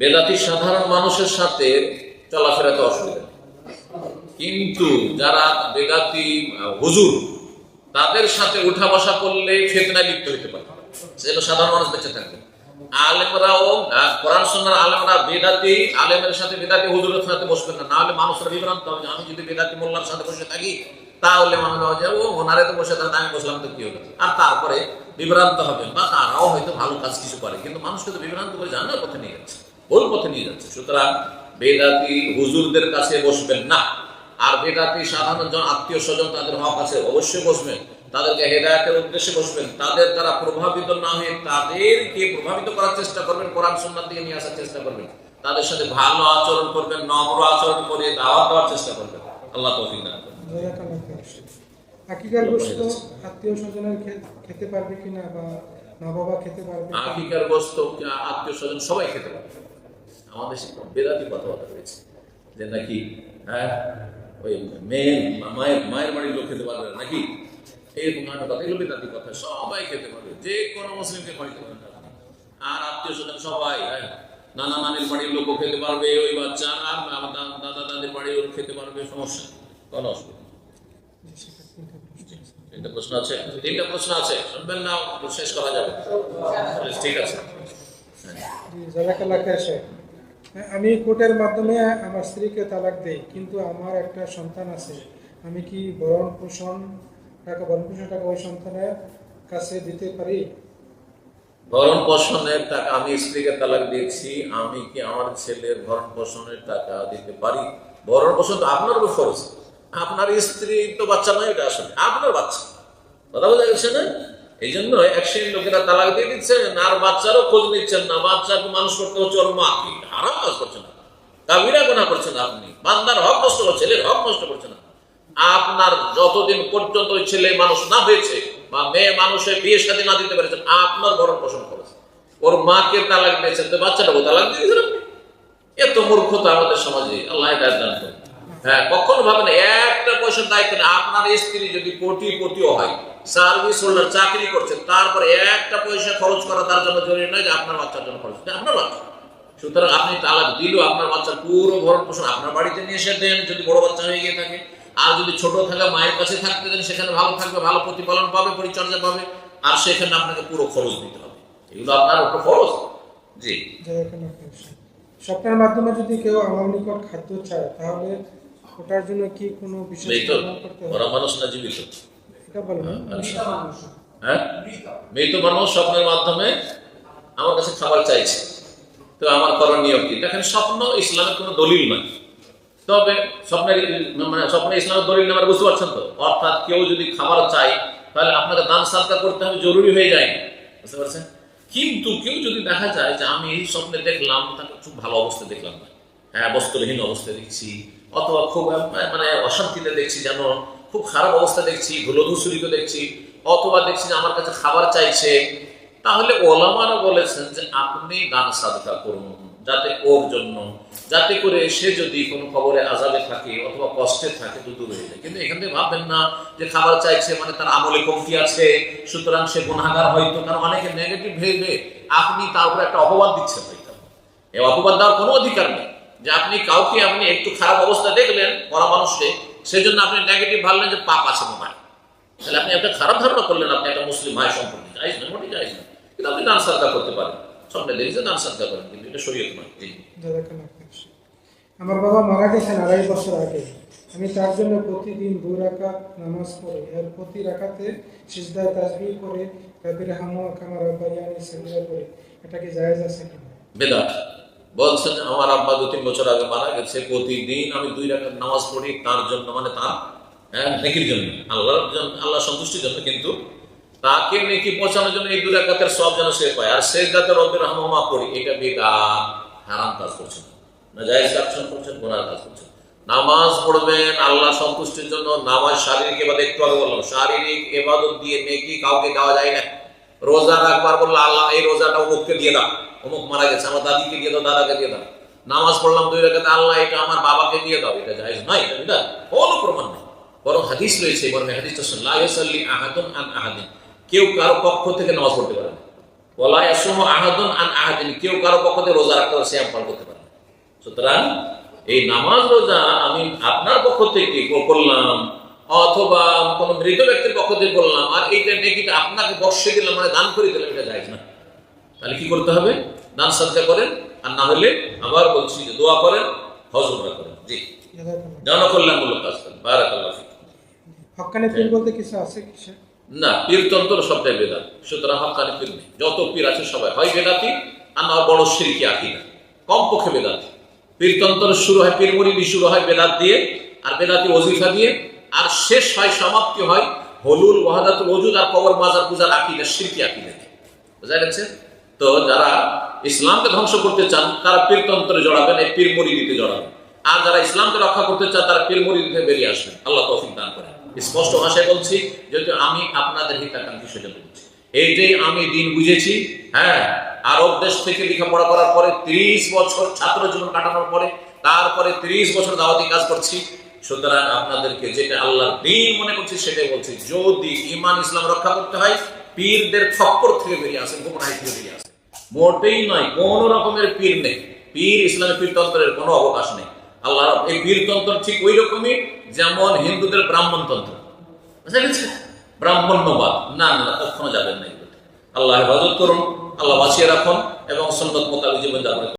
বেদাতি সাধারণ মানুষের সাথে চলাফেরাতে অসুবিধা। কিন্তু যারা বেদাতি হুজুর, তাদের সাথে উঠা বসা করলে ফেতনায় লিপ্ত হতে পারে। সেটা সাধারণ মানুষ বেঁচে থাকবে। আলেমরাও কোরআন সন্ন্যার আলেমরা বেদাতি, আলেমের সাথে বেদাতি, হুজুরের সাথে বসবেন না। নাহলে মানুষরা বিভ্রান্ত হবে আমি যদি বেদাতি মোল্লার সাথে বসে থাকি, তাহলে মানুষ হবে যে, ও, ওনারে তো বসে থাকতে আমি বসলাম তো কি হলো? আর তারপরে বিভ্রান্ত হবে বা তারাও হয়তো ভালো কাজ কিছু করে, কিন্তু মানুষকে তো বিভ্রান্ত করে জানার পথে নিয়ে যাচ্ছে। পথে নিয়ে যাচ্ছে। সুতরাং বেদাতি হুজুরদের কাছে বসবেন না। আর বেদাতি সাধারণ জন আত্মীয় স্বজন তাদের হক আছে অবশ্যই বসবেন। তাদেরকে হেদায়তের উদ্দেশ্যে বসবেন। তাদের দ্বারা প্রভাবিত না হয়ে তাদেরকে প্রভাবিত করার চেষ্টা করবেন কোরআন সুন্নাত দিয়ে নিয়ে আসার চেষ্টা করবেন। তাদের সাথে ভালো আচরণ করবেন নম্র আচরণ করে দাওয়াত দেওয়ার চেষ্টা করবেন। আল্লাহ তৌফিক দান। আকিকার গোস্ত আত্মীয় স্বজনের খেতে পারবে কিনা বা মা বাবা খেতে পারবে আকিকার গোস্ত আত্মীয় স্বজন সবাই খেতে পারে আমাদের সে বেদাতি কথাবার্তা রয়েছে যে নাকি হ্যাঁ ওই মেয়ে, মায়ের মায়ের বাড়ির লোক খেতে পারবে নাকি? এরকম নানা কথা, এগুলো বেদাতি কথা, সবাই খেতে পারবে, যে কোনো মুসলিমকে খাইতে পারবে আর আত্মীয় স্বজন সবাই হ্যাঁ নানা নানির বাড়ির লোকও খেতে পারবে, ওই বাচ্চা, আর দাদা, দাদির বাড়ির লোক খেতে পারবে, সমস্যা। কোনো অসুবিধা প্রশ্ন আছে? প্রশ্ন আছে না, শেষ করা যাবে। ঠিক আছে। আমি কোর্টের মাধ্যমে আমার স্ত্রীকে তালাক দেই, কিন্তু আমার একটা সন্তান আছে। আমি কি ভরণ পোষণ টাকা ভরণ পোষণ টাকা ওই সন্তানের কাছে দিতে পারি? ভরণ পোষণের টাকা আমি স্ত্রীকে তালাক দিয়েছি, আমি কি আমার ছেলের ভরণ পোষণের টাকা দিতে পারি? ভরণ পোষণ তো আপনার উপর ফরজ। আপনার স্ত্রী তো বাচ্চা নয়, এটা আসলে আপনার বাচ্চা। কথা বোঝা গেছে না? এই জন্য এক শ্রেণির লোকেরা তালাক দিয়ে দিচ্ছেন আর বাচ্চারও খোঁজ নিচ্ছেন না। বাচ্চাকে মানুষ করতে হচ্ছে ওর মা। কি হারাম কাজ করছেন না কাবিরা গোনা করছেন আপনি। বান্দার হক নষ্ট করছেন, ছেলের হক নষ্ট করছেন না আপনার যতদিন পর্যন্ত ওই ছেলে মানুষ না হয়েছে বা মেয়ে মানুষের বিয়ে সাথে না দিতে পেরেছেন আপনার ভরণ পোষণ করেছে। ওর মাকে তালাক দিয়েছেন, তো বাচ্চাটাকে তালাক দিয়ে দিয়েছেন আপনি। এত মূর্খতা আমাদের সমাজে, আল্লাহ হ্যাঁ কখনো ভাবেন একটা পয়সার দায়িত্ব না। আপনার স্ত্রী যদি কোটি কোটিও হয় সার্ভিস হোল্ডার চাকরি করছেন তারপরে একটা পয়সা খরচ করা তার জন্য জরুরি নয় যে আপনার বাচ্চার জন্য খরচ। আপনার বাচ্চা। সুতরাং আপনি তালাক দিলেও আপনার বাচ্চার পুরো ভরণ পোষণ আপনার বাড়িতে নিয়ে এসে দেন যদি বড় বাচ্চা হয়ে গিয়ে থাকে। আর যদি ছোট থাকে মায়ের কাছে থাকতে দেন সেখানে ভালো থাকবে ভালো প্রতিপালন পাবে পরিচর্যা পাবে আর সেখানে আপনাকে পুরো খরচ দিতে হবে। এগুলো আপনার উপর খরচ। জি। স্বপ্নের মাধ্যমে যদি কেউ আমার নিকট খাদ্য চায় তাহলে ওটার জন্য কি কোনো বিশেষ মৃত করতে হবে? মানুষ না জীবিত। হ্যাঁ মৃত মানুষ। স্বপ্নের মাধ্যমে আমার কাছে খাবার চাইছে। তো আমার করণীয় কি? দেখেন স্বপ্ন ইসলামের কোনো দলিল নয় তবে স্বপ্নের মানে স্বপ্নে ইসলামের দলিল না মানে বুঝতে পারছেন তো? অর্থাৎ কেউ যদি খাবার চাই তাহলে আপনাকে দান সাদকা করতে হবে জরুরি হয়ে যায় বুঝতে পারছেন? কিন্তু কেউ যদি দেখা যায় যে আমি এই স্বপ্নে দেখলাম তাকে খুব ভালো অবস্থা দেখলাম। না হ্যাঁ বস্ত্রহীন অবস্থা দেখছি অথবা খুব মানে অশান্তিতে দেখছি যেন খুব খারাপ অবস্থা দেখছি, ধুলোধূসরিত দেখছি, অথবা দেখছি যে আমার কাছে খাবার চাইছে। তাহলে ওলামারা বলেছেন যে আপনি দান সাদকা করুন, যাতে ওর জন্য, যাতে করে সে যদি কোনো খবরে আজাবে থাকে অথবা কষ্টে থাকে তো দূর হয়ে যায়। কিন্তু এখান থেকে ভাববেন না যে খাবার চাইছে মানে তার আমলে কমতি আছে, সুতরাং সে গুণাগার হয়তো, কারণ অনেকে নেগেটিভ ভেবে আপনি তার উপরে একটা অপবাদ দিচ্ছেন হয়তো। এই অপবাদ দেওয়ার কোনো অধিকার নেই। যে আপনি কাউকে আপনি একটু খারাপ অবস্থা দেখলেন মরা মানুষকে সেজন্য আপনি নেগেটিভ ভাবলেন যে পাপ আছে মনে হয়। তাহলে আপনি একটা খারাপ ধারণা করলেন আপনি একটা মুসলিম ভাই সম্পর্কে যাইজ না মোটেই যাইজ না। কিন্তু আপনি দান সাদকা করতে পারেন। স্বপ্নে দেখেছে দান সাদকা করেন কিন্তু এটা শরীয়ত নয়। আমার বাবা মারা গেছেন আড়াই বছর আগে। আমি তার জন্য প্রতিদিন দুই রাকাত নামাজ পড়ি। এর প্রতি রাকাতে সিজদায় তাসবিহ করে কাবির হামু কামার আব্বাইয়ানি সেজদা করে এটা কি জায়েজ আছে কিনা? বেদাত। বলছেন আমার আব্বা দু তিন বছর আগে মারা গেছে প্রতিদিন আমি দুই রাকাত নামাজ পড়ি তার জন্য মানে তার হ্যাঁ, নেকির জন্য আল্লাহর জন্য আল্লাহ সন্তুষ্টির জন্য কিন্তু তাকে নেকি পৌঁছানোর জন্য এই দুই রাকাতের সব যেন সে পায়। আর শেষ দাতে রব্বের রহমা পড়ি এটা বেদাত হারাম কাজ করছেন না। জায়েজ কাজ করছেন গোনার কাজ করছেন। নামাজ পড়বেন আল্লাহ সন্তুষ্টির জন্য নামাজ শারীরিক এবার একটু আগে বললাম শারীরিক এবাদত দিয়ে নেকি কাউকে দেওয়া যায় না। রোজা রাখবার বলল আল্লাহ এই রোজাটা অমুককে দিয়ে দাও। অমুক মারা গেছে, আমার দাদিকে দিয়ে দাও, দাদাকে দিয়ে দাও। নামাজ পড়লাম দুই রেখাতে আল্লাহ এটা আমার বাবাকে দিয়ে দাও। এটা জায়েজ নয়, এটা কোনো প্রমাণ নেই। বরং হাদিস রয়েছে, বরং হাদিসটা শুনলা আহাদুন আন আহাদিন। কেউ কারও পক্ষ থেকে নামাজ পড়তে পারে না। ওলা ইয়াসুমু আহাদুন আন আহাদিন। কেউ কারও পক্ষ থেকে রোজা রাখতে পারে সিয়াম পালন করতে পারে সুতরাং এই নামাজ রোজা আমি আপনার পক্ষ থেকে করলাম। অথবা কোন মৃত ব্যক্তির পক্ষ থেকে বললাম আর এইটা নেকিটা আপনাকে বর্ষে দিলাম মানে দান করে দিলাম এটা যায় না। তাহলে কি করতে হবে? দান সাজ্জা করেন আর না হলে আবার বলছি যে দোয়া করেন হজমরা করেন। জি। জনকল্যাণমূলক কাজ করেন। বারাকাল্লাহ। পীর বলতে কিছু আছে? না পীরতন্ত্র সবটাই বেদাত। সুতরাং হকানি পীর নেই। যত পীর আছে সবাই হয় বেদাতি আর না বড় সিরকি আকিদা। কমপক্ষে বেদাতি। পীরতন্ত্র শুরু হয় পীর মুরিদি শুরু হয় বেদাত দিয়ে আর বেদাতি ওজিফা দিয়ে আর শেষ হয়, সমাপ্তি হয় হলুল ওয়াহাদাতুল ওজুদ আর কবর মাজার পূজার আকিদা, সিরকি আকিদা দিয়ে। বোঝা গেছে? তো যারা ইসলামকে ধ্বংস করতে চান, তারা পীরতন্ত্রে জড়াবেন, এই পীর মুরিদিতে জড়াবেন। আর যারা ইসলামকে রক্ষা করতে চান, তারা পীর মুরিদিতে বেরিয়ে আসবেন। আল্লাহ তৌফিক দান করেন। স্পষ্ট ভাষায় বলছি, যেহেতু আমি আপনাদের হিতাকাঙ্ক্ষী সেটা বলছি। এই যে আমি দিন বুঝেছি হ্যাঁ আরব দেশ থেকে লেখাপড়া করার পরে ত্রিশ বছর ছাত্র জীবন কাটানোর পরে, তারপরে ত্রিশ বছর দাওয়াতি কাজ করছি সুতরাং আপনাদেরকে যেটা আল্লাহর দিন মনে করছি সেটাই বলছি, যদি ইমান ইসলাম রক্ষা করতে হয়, পীরদের থেকে বেরিয়ে থেকে বেরিয়ে মোটেই নয়, কোন রকমের পীর নেই। পীর ইসলামের পীরতন্ত্রের কোনো অবকাশ নেই। আল্লাহ এই পীরতন্ত্র ঠিক ওই রকমই যেমন হিন্দুদের ব্রাহ্মণতন্ত্র। বুঝা গেছে ব্রাহ্মণ্যবাদ। না না কখনো যাবেন না আল্লাহ হেফাজত করুন, আল্লাহ বাঁচিয়ে রাখুন এবং সন্ন্যত মোতাবেক জীবন যাপন করুন।